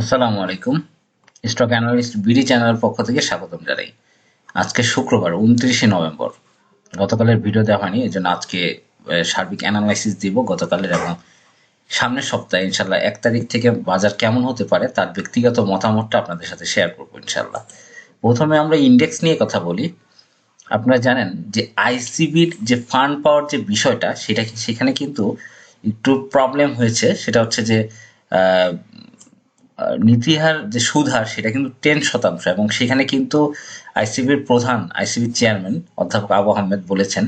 আসসালামু আলাইকুম। Stock analyst BD চ্যানেলের পক্ষ থেকে স্বাগতম জানাই। আজকে শুক্রবার, উনত্রিশে নভেম্বর। গতকালের ভিডিও দেওয়া হয়নি এই জন্য আজকে সার্বিক অ্যানালাইসিস দিব গতকালের এবং সামনের সপ্তাহে ইনশাল্লাহ এক তারিখ থেকে বাজার কেমন হতে পারে তার ব্যক্তিগত মতামতটা আপনাদের সাথে শেয়ার করব ইনশাল্লাহ প্রথমে আমরা ইন্ডেক্স নিয়ে কথা বলি। আপনারা জানেন যে আইসিবির যে ফান্ড পাওয়ার যে বিষয়টা, সেটা সেখানে কিন্তু একটু প্রবলেম হয়েছে। সেটা হচ্ছে যে নীতিহার যে সুদহার সেটা কিন্তু টেন শতাংশ এবং সেখানে কিন্তু আইসিবির প্রধান আইসিবির চেয়ারম্যান অধ্যাপক আবু আহমেদ বলেছেন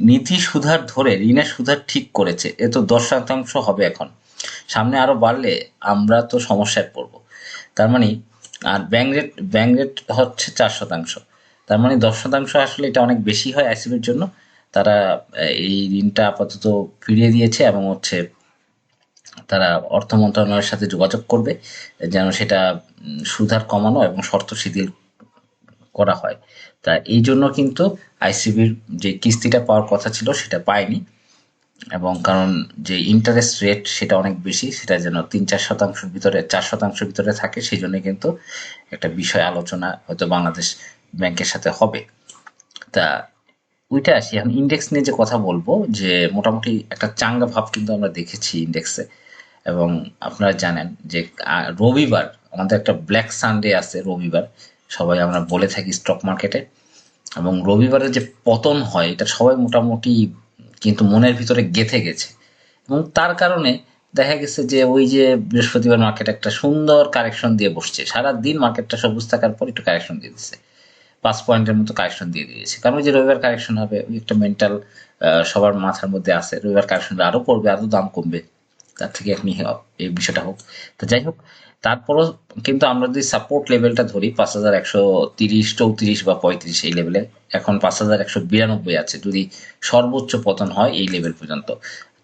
নীতি সুধার ধরে ঋণের সুধার ঠিক করেছে। এ তো দশ শতাংশ হবে এখন। সামনে আরও বাড়লে আমরা তো সমস্যায় পড়ব। তার মানে আর ব্যাংক রেট ব্যাংক রেট হচ্ছে চার শতাংশ। তার মানে দশ শতাংশ আসলে এটা অনেক বেশি হয় আইসিবির জন্য। তারা এই ঋণটা আপাতত ফিরিয়ে দিয়েছে এবং হচ্ছে তারা অর্থ মন্ত্রণালয়ের সাথে যোগাযোগ করবে, যেন সেটা সুধার কমানো এবং শর্ত শিথিল করা হয়। তা এই জন্য কিন্তু আইসিবির যে কিস্তিটা পাওয়ার কথা ছিল সেটা পায়নি। এবং কারণ যে ইন্টারেস্ট রেট সেটা অনেক বেশি, সেটা যেন তিন চার শতাংশের ভিতরে, চার শতাংশের ভিতরে থাকে, সেই জন্য কিন্তু একটা বিষয় আলোচনা হয়তো বাংলাদেশ ব্যাংকের সাথে হবে। তা ওইটা আসি। এখন ইন্ডেক্স নিয়ে যে কথা বলব, যে মোটামুটি একটা চাঙ্গা ভাব কিন্তু আমরা দেখেছি ইন্ডেক্সে এবং আপনারা জানেন যে রবিবার, আমাদের একটা ব্ল্যাক সানডে আছে রবিবার, সবাই আমরা বলে থাকি স্টক মার্কেটে এবং রবিবারে যে পতন হয়, এটা সবাই মোটামুটি কিন্তু মনের ভিতরে গেঁথে গেছে। এবং তার কারণে দেখা গেছে যে, ওই যে বৃহস্পতিবার মার্কেট একটা সুন্দর কারেকশন দিয়ে বসছে। সারা দিন মার্কেটটা সবুজ থাকার পর একটু কারেকশন দিয়ে দিচ্ছে পাঁচ পয়েন্টের মতো কারেকশন দিয়ে দিয়েছে। কারণ ওই যে রবিবার কারেকশন হবে, ওই একটা মেন্টাল সবার মাথার মধ্যে আছে। রবিবার কারেকশন আরও পড়বে, আরও দাম কমবে। তার থেকে আপনি এই বিষয়টা হোক। তো যাই হোক, তারপরও কিন্তু আমরা যদি সাপোর্ট লেভেলটা ধরি, পাঁচ হাজার একশো তিরিশ, চৌত্রিশ বা পঁয়ত্রিশ এই লেভেলে এখন পাঁচ হাজার একশো বিরানব্বই আছে। যদি সর্বোচ্চ পতন হয় এই লেভেল পর্যন্ত।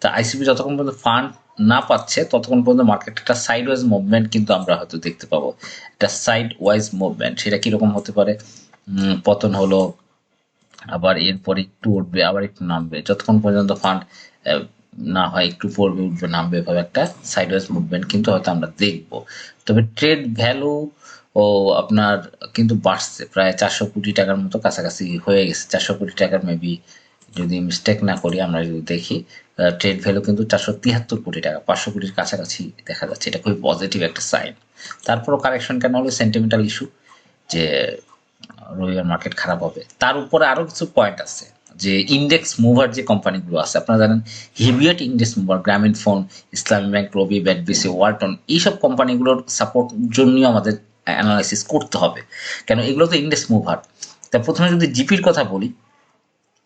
তা আইসিবি যতক্ষণ পর্যন্ত ফান্ড না পাচ্ছে, ততক্ষণ পর্যন্ত মার্কেট একটা সাইড ওয়াইজ মুভমেন্ট কিন্তু আমরা হয়তো দেখতে পাবো। একটা সাইড ওয়াইজ মুভমেন্ট সেটা কীরকম হতে পারে? পতন হলো, আবার এরপর একটু উঠবে, আবার একটু নামবে। যতক্ষণ পর্যন্ত ফান্ড না হয় একটু পড়বে উঠবে নামবে এভাবে একটা সাইডওয়েজ মুভমেন্ট কিন্তু হয়তো আমরা দেখব। তবে ট্রেড ভ্যালু ও আপনার কিন্তু বাড়ছে, প্রায় চারশো কোটি টাকার মতো কাছাকাছি হয়ে গেছে। চারশো কোটি টাকার মেবি যদি মিস্টেক না করি আমরা যদি দেখি ট্রেড ভ্যালু কিন্তু চারশো তিয়াত্তর কোটি টাকা, পাঁচশো কোটির কাছাকাছি দেখা যাচ্ছে। এটা খুবই পজিটিভ একটা সাইন তারপরও কারেকশন কেন হলো? সেন্টিমেন্টাল ইস্যু যে, রবিবার মার্কেট খারাপ হবে। তার উপরে আরও কিছু পয়েন্ট আছে। যে ইন্ডেক্স মুভার যে কোম্পানিগুলো আছে, আপনারা জানেন heavyweight index mover Grameenphone Islami bank Robi BATBC Walton এইসব কোম্পানিগুলোর সাপোর্ট জন্যই আমাদের অ্যানালাইসিস করতে হবে। কেন? এগুলো তো ইন্ডেক্স মুভার তা প্রথমে যদি জিপির কথা বলি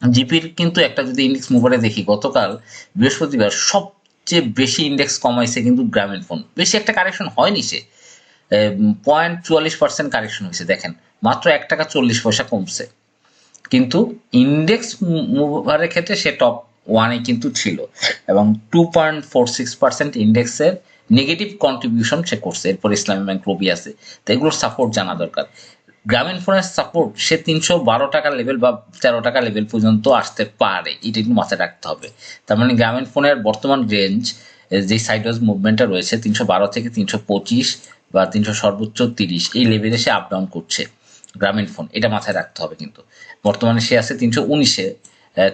জিপির কিন্তু একটা যদি ইন্ডেক্স মুভারে দেখি, গতকাল বৃহস্পতিবার সবচেয়ে বেশি ইন্ডেক্স কমাইছে কিন্তু গ্রামীণ ফোন বেশি একটা কারেকশন হয়নি সে। পয়েন্ট চুয়াল্লিশ পার্সেন্ট কারেকশন হয়েছে, দেখেন। মাত্র এক টাকা চল্লিশ পয়সা কমছে। কিন্তু ইন্ডেক্স মুভারের ক্ষেত্রে সে টপ ওয়ানে কিন্তু ছিল এবং two point four six percent ইন্ডেক্সের negative contribution সে করছে। এরপর ইসলামী ব্যাংক রবি আছে, তো এগুলোর সাপোর্ট জানা দরকার। গ্রামীণ ফোনের সাপোর্ট সে তিনশো বারো টাকা লেভেল বা তেরো টাকা লেভেল পর্যন্ত আসতে পারে, এটা কিন্তু মাথায় রাখতে হবে। তার মানে গ্রামীণ ফোনের বর্তমান রেঞ্জ যে সাইডওয়াইজ মুভমেন্টটা রয়েছে, তিনশো বারো থেকে তিনশো পঁচিশ বা তিনশো সর্বোচ্চ তিরিশ, এই লেভেলে সে আপ ডাউন করছে। গ্রামীণ ফোন, এটা মাথায় রাখতে হবে কিন্তু। বর্তমানে সে আছে তিনশো উনিশে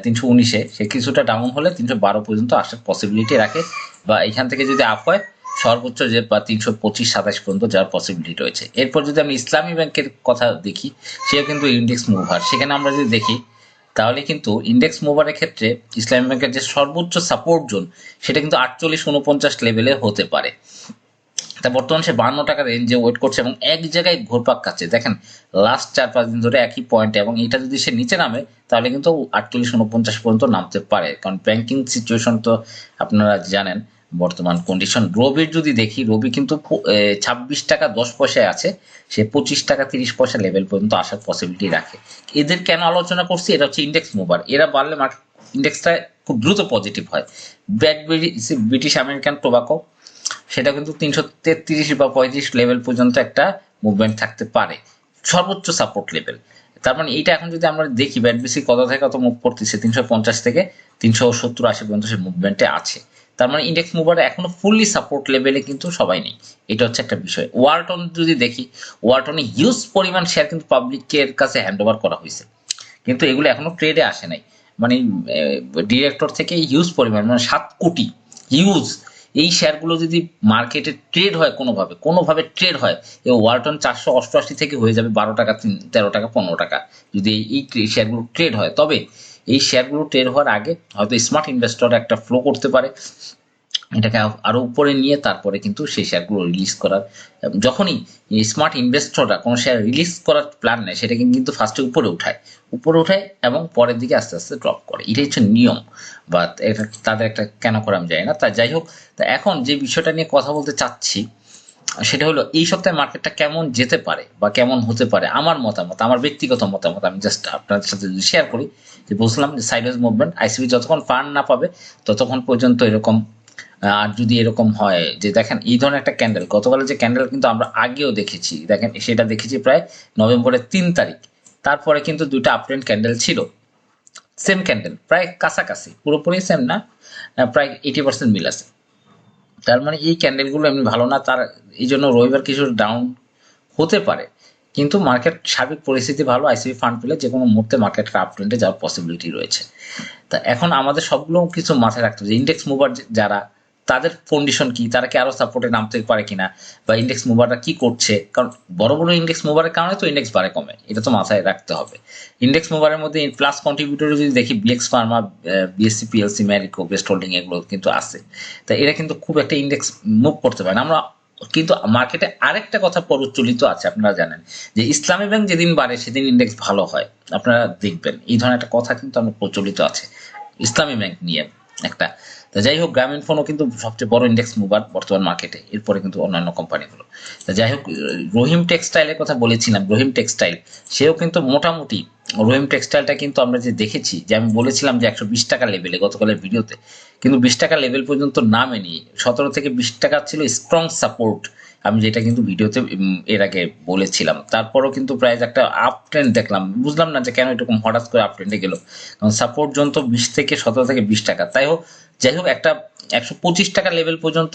তিনশো উনিশে। সে কিছুটা ডাউন হলে তিনশো বারো পর্যন্ত আসার পসিবিলিটি রাখে। বা এখান থেকে যদি আপ হয়, সর্বোচ্চ যে বা তিনশো পঁচিশ, সাতাশ পর্যন্ত যাওয়ার পসিবিলিটি রয়েছে। এরপর যদি আমি ইসলামী ব্যাংকের কথা দেখি, সেও কিন্তু ইন্ডেক্স মুভার সেখানে আমরা যদি দেখি, তাহলে কিন্তু ইন্ডেক্স মুভারের ক্ষেত্রে ইসলামী ব্যাংকের যে সর্বোচ্চ সাপোর্ট জোন সেটা কিন্তু আটচল্লিশ উনপঞ্চাশ লেভেলে হতে পারে। তা বর্তমানে সে বান্ন টাকা রেঞ্জে ওয়েট করছে এবং এক জায়গায় ঘোরপাক খাচ্ছে। দেখেন লাস্ট চার পাঁচ দিন ধরে একই পয়েন্টে এবং এটা যদি সে নিচে নামে, তাহলে কিন্তু আটচল্লিশ উনপঞ্চাশ পর্যন্ত নামতে পারে। কারণ ব্যাংকিং সিচুয়েশন তো আপনারা জানেন, বর্তমান কন্ডিশন রবির যদি দেখি, রবি কিন্তু ছাব্বিশ টাকা দশ পয়সায় আছে। সে পঁচিশ টাকা তিরিশ পয়সা লেভেল পর্যন্ত আসার পসিবিলিটি রাখে। এদের কেন আলোচনা করছি? এটা হচ্ছে ইন্ডেক্স মুভার এরা বাড়লে মার্কেট ইন্ডেক্সটা খুব দ্রুত পজিটিভ হয়। ব্যাড ব্রিটিশ আমেরিকান টোবাকো সেটা কিন্তু তিনশো তেত্রিশ বা পঁয়ত্রিশ লেভেল পর্যন্ত একটা মুভমেন্ট থাকতে পারে। সর্বোচ্চ সাপোর্ট লেভেল তার মানে এইটা এখন যদি আমরা দেখি ব্যাট বেশি কত থেকে কত মুভ করতেছে? তিনশো পঞ্চাশ থেকে তিনশো সত্তর আশি পর্যন্ত সে মুভমেন্টে আছে। তার মানে ইন্ডেক্স মুভার এখনও ফুললি সাপোর্ট লেভেলে কিন্তু সবাই নেই। এটা হচ্ছে একটা বিষয়। ওয়ালটন যদি দেখি ওয়ালটনে হিউজ পরিমাণ শেয়ার কিন্তু পাবলিকের কাছে হ্যান্ড ওভার করা হয়েছে। কিন্তু এগুলো এখনও ট্রেডে আসে নাই। মানে ডিরেক্টর থেকে হিউজ পরিমাণ মানে সাত কোটি হিউজ এই শেয়ারগুলো যদি মার্কেটে ট্রেড হয় কোনোভাবে কোনোভাবে ট্রেড হয় এবং ওয়ালটন চারশো অষ্টআশি থেকে হয়ে যাবে বারো টাকা তেরো টাকা, পনেরো টাকা। যদি এই- এই শেয়ারগুলো ট্রেড হয়, তবে এই শেয়ারগুলো ট্রেড হওয়ার আগে হয়তো স্মার্ট ইনভেস্টর একটা ফ্লো করতে পারে। এটাকে আ- আরও উপরে নিয়ে তারপরে কিন্তু সেই শেয়ারগুলো রিলিজ করার যখনই স্মার্ট ইনভেস্টররা কোনো শেয়ার রিলিজ করার প্ল্যান নেয় সেটাকে কিন্তু ফার্স্টে উপরে উঠায়। উপরে উঠায় এবং পরের দিকে আস্তে আস্তে ড্রপ করে। এটাই হচ্ছে নিয়ম। বা এটা তাদের একটা কেন করে জানি না। তা যাই হোক, তা এখন যে বিষয়টা নিয়ে কথা বলতে চাচ্ছি, সেটা হলো এই সপ্তাহে মার্কেটটা কেমন যেতে পারে বা কেমন হতে পারে? আমার মতামত, আমার ব্যক্তিগত মতামত, আমি জাস্ট আপনাদের সাথে শেয়ার করি, যে বুঝলাম যে সাইডওয়েজ মুভমেন্ট আইসিবি যতক্ষণ ফান্ড না পাবে, ততক্ষণ পর্যন্ত এরকম আর যদি এরকম হয় যে দেখেন এই ধরনের একটা ক্যান্ডেল গতকালে যে ক্যান্ডেল কিন্তু আমরা আগেও দেখেছি, দেখেন সেটা দেখেছি প্রায় নভেম্বরের তিন তারিখ, তারপরে কিন্তু দুইটা আপট্রেন্ড ক্যান্ডেল ছিল সেম ক্যান্ডেল প্রায় কাছাকাছি, পুরোপুরি সেম না প্রায় এইটি পার্সেন্ট মিল আছে। তার মানে এই ক্যান্ডেলগুলো এমনি ভালো না, তার এই জন্য রবিবার কিছু ডাউন হতে পারে, কিন্তু মার্কেট সার্বিক পরিস্থিতি ভালো আইসিবি ফান্ড পেলে যে কোনো মুহূর্তে মার্কেট আপ ট্রেন্ডে যাওয়ার পসিবিলিটি রয়েছে। তা এখন আমাদের সবগুলো কিছু মাথায় রাখতে হবে ইন্ডেক্স মুভার যারা তাদের কন্ডিশন কি? তারা কি আরও সাপোর্টে নামতে পারে কিনা? বা ইন্ডেক্স মুভাররা কি করছে? কারণ বড় বড় ইন্ডেক্স মুভারের কারণে তো ইন্ডেক্স বাড়ে কমে। এটা তো মাথায় রাখতে হবে। ইন্ডেক্স মুভারের মধ্যে প্লাস কন্ট্রিবিউটর যদি দেখি BX pharma BSC PLC Marico best holding এগুলো কিন্তু আছে। তা এরা কিন্তু খুব একটা ইন্ডেক্স মুভ করতে পারে না। আমরা কিন্তু মার্কেটে আরেকটা কথা প্রচলিত আছে, আপনারা জানেন। যে ইসলামী ব্যাংক যেদিন বাড়ে, সেদিন ইন্ডেক্স ভালো হয়। আপনারা দেখবেন। এই ধরনের একটা কথা কিন্তু আমার প্রচলিত আছে। ইসলামী ব্যাংক নিয়ে। একটা। তো যাই হোক, গ্রামীণ ফোনও কিন্তু সবচেয়ে বড় ইন্ডেক্স মুভার বর্তমান মার্কেটে এরপরে কিন্তু অন্যান্য কোম্পানিগুলো তো যাই হোক, রহিম টেক্সটাইলের কথা বলেছিলাম, রহিম টেক্সটাইল সেও কিন্তু মোটামুটি, রহিম টেক্সটাইলটা কিন্তু আমরা যে দেখেছি, যে আমি বলেছিলাম যে একশো বিশ টাকা লেভেলে গতকালের ভিডিওতে কিন্তু বিশ টাকা লেভেল পর্যন্ত নামেনি। সতেরো থেকে বিশ টাকা ছিল স্ট্রং সাপোর্ট আমি যেটা কিন্তু ভিডিওতে এর আগে বলেছিলাম। তারপরও কিন্তু প্রাইস একটা আপ ট্রেন্ড দেখলাম। বুঝলাম না যে কেন এরকম হঠাৎ করে আপ ট্রেন্ডে গেল। কারণ সাপোর্ট তো বিশ থেকে সতেরো থেকে বিশ টাকা। তাই হোক, যাই হোক, একটা একশো পঁচিশ টাকা লেভেল পর্যন্ত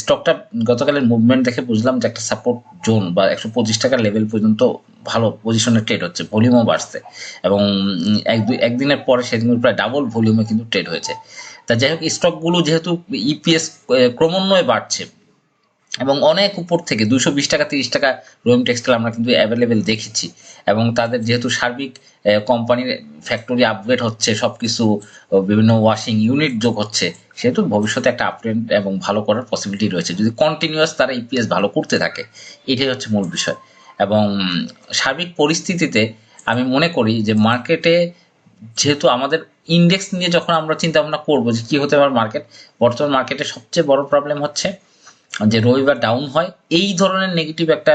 স্টকটা গতকালের মুভমেন্ট দেখে বুঝলাম যে একটা সাপোর্ট জোন বা একশো পঁচিশ টাকা লেভেল পর্যন্ত ভালো পজিশনে ট্রেড হচ্ছে ভলিউমও বাড়ছে। এবং এক দুই, একদিনের পরে সেদিন প্রায় ডাবল ভলিউমে কিন্তু ট্রেড হয়েছে। তা যাই হোক স্টকগুলো যেহেতু ইপিএস ক্রমান্বয়ে বাড়ছে এবং অনেক উপর থেকে দুশো বিশ টাকা, তিরিশ টাকা রোম টেক্সটাইল আমরা কিন্তু অ্যাভেলেবেল দেখেছি। এবং তাদের যেহেতু সার্বিক কোম্পানির ফ্যাক্টরি আপগ্রেড হচ্ছে সব কিছু বিভিন্ন ওয়াশিং ইউনিট যোগ হচ্ছে, সেহেতু ভবিষ্যতে একটা আপগ্রেড এবং ভালো করার পসিবিলিটি রয়েছে। যদি কন্টিনিউয়াস তারা ইপিএস ভালো করতে থাকে, এটাই হচ্ছে মূল বিষয়। এবং সার্বিক পরিস্থিতিতে আমি মনে করি যে মার্কেটে যেহেতু আমাদের ইন্ডেক্স নিয়ে যখন আমরা চিন্তা ভাবনা করব যে কি হতে পারে মার্কেট বর্তমান মার্কেটে সবচেয়ে বড় প্রবলেম হচ্ছে যে রবিবার ডাউন হয়, এই ধরনের নেগেটিভ একটা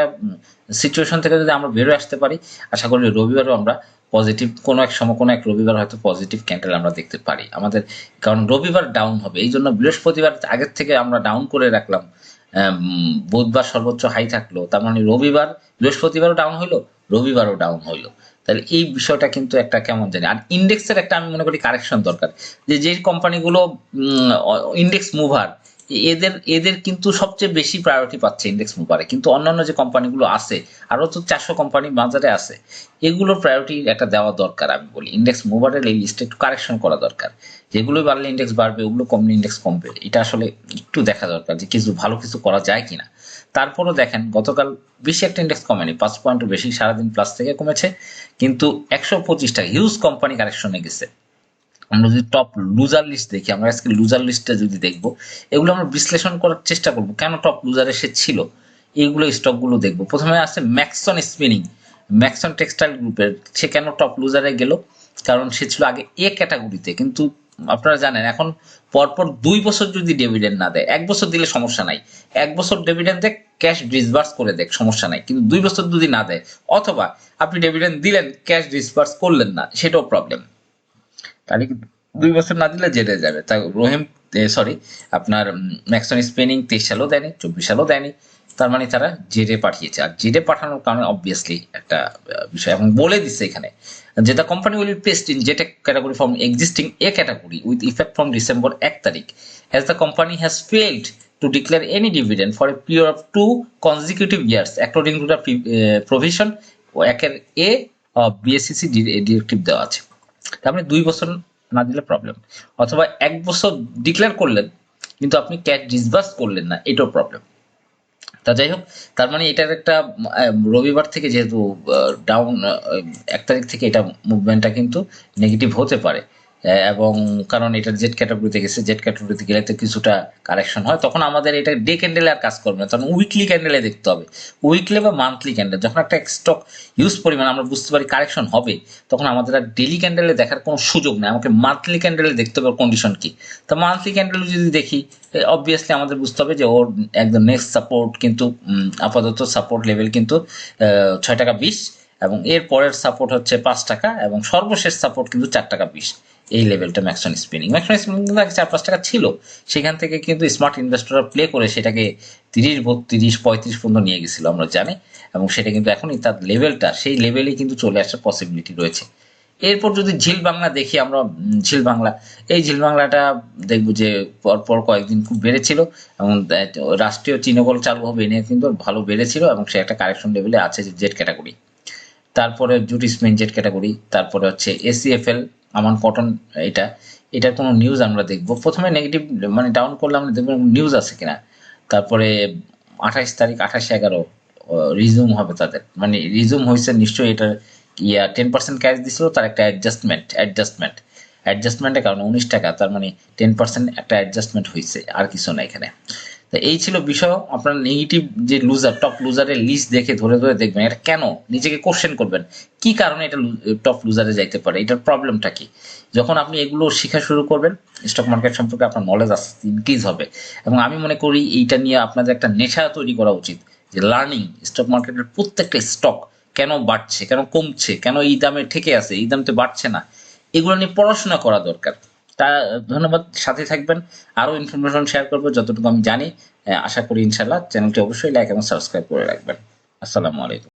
সিচুয়েশন থেকে যদি আমরা বেরোয় আসতে পারি, আশা করি রবিবারও আমরা পজিটিভ কোনো এক সময় কোনো এক রবিবার হয়তো পজিটিভ ক্যান্ডেল আমরা দেখতে পারি আমাদের, কারণ রবিবার ডাউন হবে। এই জন্য বৃহস্পতিবার আগের থেকে আমরা ডাউন করে রাখলাম। বুধবার সর্বোচ্চ হাই থাকল, তার মানে রবিবার, বৃহস্পতিবারও ডাউন হইল, রবিবারও ডাউন হইল। তাহলে এই বিষয়টা কিন্তু একটা কেমন জানি, আর ইন্ডেক্সের একটা আমি মনে করি কারেকশন দরকার। যে যে কোম্পানিগুলো ইন্ডেক্স মুভার এদের এদের কিন্তু সবচেয়ে বেশি প্রায়োরিটি পাচ্ছে ইন্ডেক্স মুভারে কিন্তু অন্যান্য যে কোম্পানিগুলো আছে আরও তো চারশো কোম্পানি বাজারে আছে, এগুলোর প্রায়োরিটি একটা দেওয়া দরকার আমি বলি। ইন্ডেক্স মুভারের এই লিস্টে একটু কারেকশন করা দরকার। যেগুলো বাড়লে ইন্ডেক্স বাড়বে, ওগুলো কমলে ইন্ডেক্স কমবে। এটা আসলে একটু দেখা দরকার যে কিছু, ভালো কিছু করা যায় কিনা। তারপরও দেখেন, গতকাল বেশি একটা ইন্ডেক্স কমেনি, পাঁচ পয়েন্ট বেশি, সারাদিন প্লাস থেকে কমেছে। কিন্তু একশো পঁচিশটা হিউজ কোম্পানি কারেকশনে গেছে। আমরা যদি টপ লুজার লিস্ট দেখি, আমরা আজকে লুজার লিস্টটা যদি দেখব, এগুলো আমরা বিশ্লেষণ করার চেষ্টা করব, কেন টপ লুজার এসে ছিল? এইগুলো স্টকগুলো দেখব। প্রথমে আছে ম্যাক্সন স্পিনিং ম্যাক্সন টেক্সটাইল গ্রুপের সে কেন টপ লুজারে গেল? কারণ সে ছিল আগে এ ক্যাটাগরিতে কিন্তু আপনারা জানেন, এখন পরপর দুই বছর যদি ডিভিডেন্ড না দেয়, এক বছর দিলে সমস্যা নাই। এক বছর ডিভিডেন্ড দেয় ক্যাশ ডিসবার্স করে দেয় সমস্যা নাই। কিন্তু দুই বছর যদি না দেয়, অথবা আপনি ডিভিডেন্ড দিলেন ক্যাশ ডিসবার্স করলেন না, সেটাও প্রবলেম তাহলে দুই বছর না দিলে জেলে যাবে। তা রহিম সরি আপনার ম্যাক্সন স্পেনিং তেইশ সালও দেয়নি চব্বিশ সালও দেয়নি। তার মানে তারা জেডে পাঠিয়েছে। আর জেডে পাঠানোর কারণে অবভিয়াসলি একটা বিষয় এবং বলে দিচ্ছে এখানে যে the company will paste in Z category from existing A category with effect from December এক তারিখ। As the company has failed declare any dividend for a period of two consecutive years according to the pre- uh, provision একের এ BSCC directive দেওয়া আছে। তার মানে দুই বছর না দিলে প্রবলেম অথবা এক বছর ডিক্লেয়ার করলেন, কিন্তু আপনি ক্যাশ ডিসবার্স করলেন না, এটাও প্রবলেম তা যাই হোক, তার মানে এটার একটা রবিবার থেকে যেহেতু ডাউন এক তারিখ থেকে এটা মুভমেন্টটা কিন্তু নেগেটিভ হতে পারে। এবং কারণ এটা জেড ক্যাটাগরিতে গেছে জেড ক্যাটাগরিতে গেলে তো কিছুটা কারেকশন হয়। তখন আমাদের এটা ডে ক্যান্ডেলে আর কাজ করবে না। তখন উইকলি ক্যান্ডেলে দেখতে হবে। উইকলি বা মান্থলি ক্যান্ডেল যখন একটা স্টক ইউজ পরিমাণ আমরা বুঝতে পারি কারেকশন হবে, তখন আমাদের আর ডেলি ক্যান্ডেলে দেখার কোনো সুযোগ নেই। আমাকে মান্থলি ক্যান্ডেলে দেখতে হবে কন্ডিশন কি। তো মান্থলি ক্যান্ডেল যদি দেখি অবভিয়াসলি আমাদের বুঝতে হবে যে ওর একদম নেক্সট সাপোর্ট কিন্তু আপাতত সাপোর্ট লেভেল কিন্তু ছয় টাকা বিশ, এবং এর পরের সাপোর্ট হচ্ছে পাঁচ টাকা, এবং সর্বশেষ সাপোর্ট কিন্তু চার টাকা বিশ। এই লেভেলটা ম্যাক্সন স্পিনিং ম্যাক্সন স্পিনিং কিন্তু আগে চার পাঁচ টাকা ছিল। সেখান থেকে কিন্তু স্মার্ট ইনভেস্টররা প্লে করে সেটাকে তিরিশ, বত্রিশ, পঁয়ত্রিশ পর্যন্ত নিয়ে গেছিল আমরা জানি। এবং সেটা কিন্তু এখনই তার লেভেলটা সেই লেভেলেই কিন্তু চলে আসার পসিবিলিটি রয়েছে। এরপর যদি ঝিল বাংলা দেখি আমরা ঝিল বাংলা, এই ঝিল বাংলাটা দেখব যে পরপর কয়েকদিন খুব বেড়েছিল। এবং রাষ্ট্রীয় চিহ্নকল চালু হবে নিয়ে কিন্তু ভালো বেড়েছিল। এবং সে একটা কারেকশন লেভেলে আছে জেড ক্যাটাগরি তারপরে জুটি স্পেন জেড ক্যাটাগরি তারপরে হচ্ছে এসিএফএল আমান কটন এটা, এটার কোনো নিউজ আমরা দেখব। প্রথমে নেগেটিভ মানে ডাউন করলে আমরা দেখব নিউজ আছে কিনা। তারপরে আঠাশ তারিখ, আঠাশ এগারো রিজুম হবে তাদের। মানে রিজুম হয়েছে নিশ্চয়ই এটার ইয়া টেন পার্সেন্ট ক্যাশ দিছিল, তার একটা অ্যাডজাস্টমেন্ট অ্যাডজাস্টমেন্ট অ্যাডজাস্টমেন্টের কারণে উনিশ টাকা, তার মানে টেন পার্সেন্ট একটা অ্যাডজাস্টমেন্ট হয়েছে, আর কিছু না এখানে। তো এই ছিল বিষয়। আপনার নেগেটিভ যে লুজার টপ লুজারের লিস্ট দেখে ধরে ধরে দেখবেন, এটা কেন? নিজেকে কোশ্চেন করবেন। কি কারণে এটা টপ লুজারে যাইতে পারে? এটার প্রবলেমটা কি? যখন আপনি এগুলো শেখা শুরু করবেন স্টক মার্কেট সম্পর্কে আপনার নলেজ ইনক্রিজ হবে। এবং আমি মনে করি এইটা নিয়ে আপনাদের একটা নেশা তৈরি করা উচিত, যে লার্নিং স্টক মার্কেটের প্রত্যেকটা স্টক কেন বাড়ছে, কেন কমছে, কেন এই দামে ঠেকে আছে, এই দামতে বাড়ছে না। এগুলো নিয়ে পড়াশোনা করা দরকার। তা, ধন্যবাদ সাথে থাকবেন। আরও ইনফরমেশন শেয়ার করব, যতটুকু আমি জানি। আশা করি ইনশাল্লাহ চ্যানেলটি অবশ্যই লাইক এবং সাবস্ক্রাইব করে রাখবেন। আসসালামু আলাইকুম।